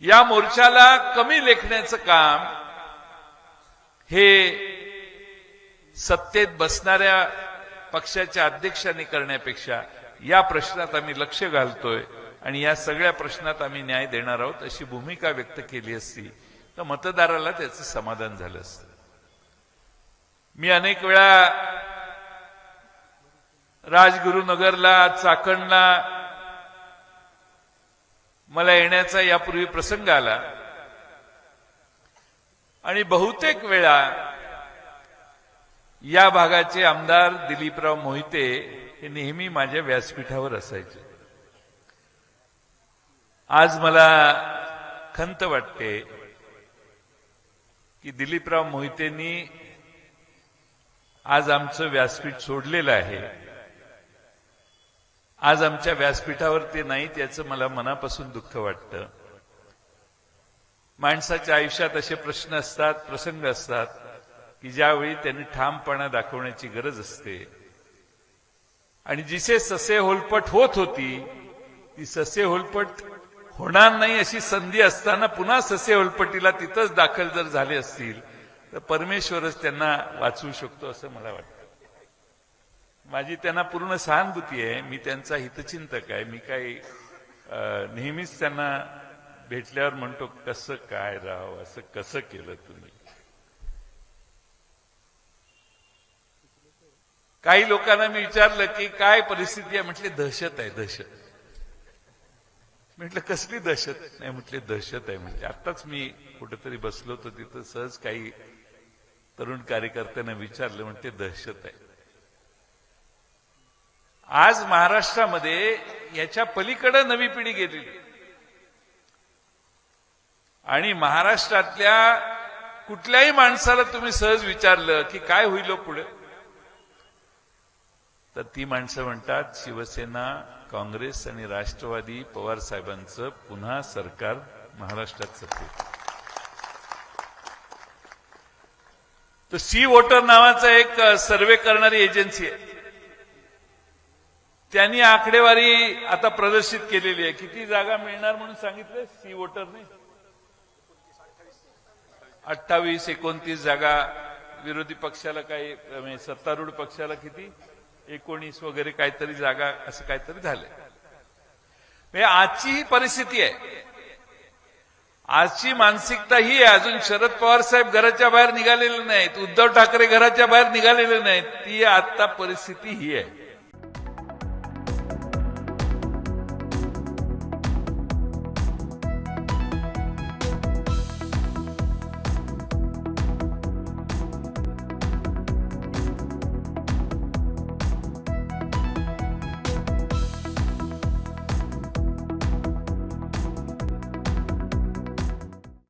या मोर्चाला कमी लेखण्याचं काम हे सत्तेत बसणाऱ्या पक्षाच्या अध्यक्षांनी करण्यापेक्षा या प्रश्नात आम्ही लक्ष घालतोय आणि या सगळ्या प्रश्नात आम्ही न्याय देणार आहोत अशी भूमिका व्यक्त केली असती तर मतदाराला त्याचं समाधान झालं असतं. मी अनेक वेळा राजगुरुनगरला चाकणला मला येण्याचा यापूर्वी प्रसंग आला. आणि बहुतेक वेळा या भागाचे आमदार दिलीपराव मोहिते हे नेहमी माझ्या व्यासपीठावर असायचे. आज मला खंत वाटते की दिलीपराव मोहितेंनी आज आमचं व्यासपीठ सोडलेलं आहे. आज आमच्या व्यासपीठावर ते नाही त्याचं मला मनापासून दुःख वाटतं. माणसाच्या आयुष्यात असे प्रश्न असतात प्रसंग असतात की ज्यावेळी त्यांनी ठामपणा दाखवण्याची गरज असते. आणि जिसे ससे होलपट होत होती ती ससे होलपट होणार नाही अशी संधी असताना पुन्हा ससे होलपटीला तिथंच दाखल जर झाले असतील तर परमेश्वरच त्यांना वाचवू शकतो असं मला वाटतं. माझी त्यांना पूर्ण सहानुभूती आहे. मी त्यांचा हितचिंतक आहे. मी काही अं, नेहमीच त्यांना भेटल्यावर म्हणतो कसं काय राव? असं कसं केलं तुम्ही? काही लोकांना मी विचारलं की काय परिस्थिती आहे? म्हटले दहशत आहे दहशत. म्हटलं कसली दहशत? नाही म्हटले दहशत आहे. म्हणजे आताच मी कुठेतरी बसलो होतो तिथं. सहज काही तरुण कार्यकर्त्यांना विचारलं म्हणते दहशत आहे. आज महाराष्ट्रामध्ये याच्या पलीकडे नवी पिढी गेलेली. आणि महाराष्ट्रातल्या कुठल्याही माणसाला तुम्ही सहज विचारलं की काय होईल हो पुढे? तर ती माणसं म्हणतात शिवसेना काँग्रेस आणि राष्ट्रवादी पवार साहेबांचं पुन्हा सरकार महाराष्ट्रात सत्तेत. तर सी वोटर नावाचा एक सर्वे करणारी एजन्सी आहे. त्यांनी आकडेवारी आता प्रदर्शित केलेली आहे. किती जागा मिळणार म्हणून सांगितलं सी वोटरने अठ्ठावीस एकोणतीस जागा विरोधी पक्षाला काही म्हणजे सत्तारूढ पक्षाला किती? एकोणीस वगैरे काहीतरी जागा असं काहीतरी झालं म्हणजे आजची ही परिस्थिती आहे. आजची मानसिकता ही आहे. अजून शरद पवार साहेब घराच्या बाहेर निघालेले नाहीत. उद्धव ठाकरे घराच्या बाहेर निघालेले नाहीत. ती आता परिस्थिती ही आहे.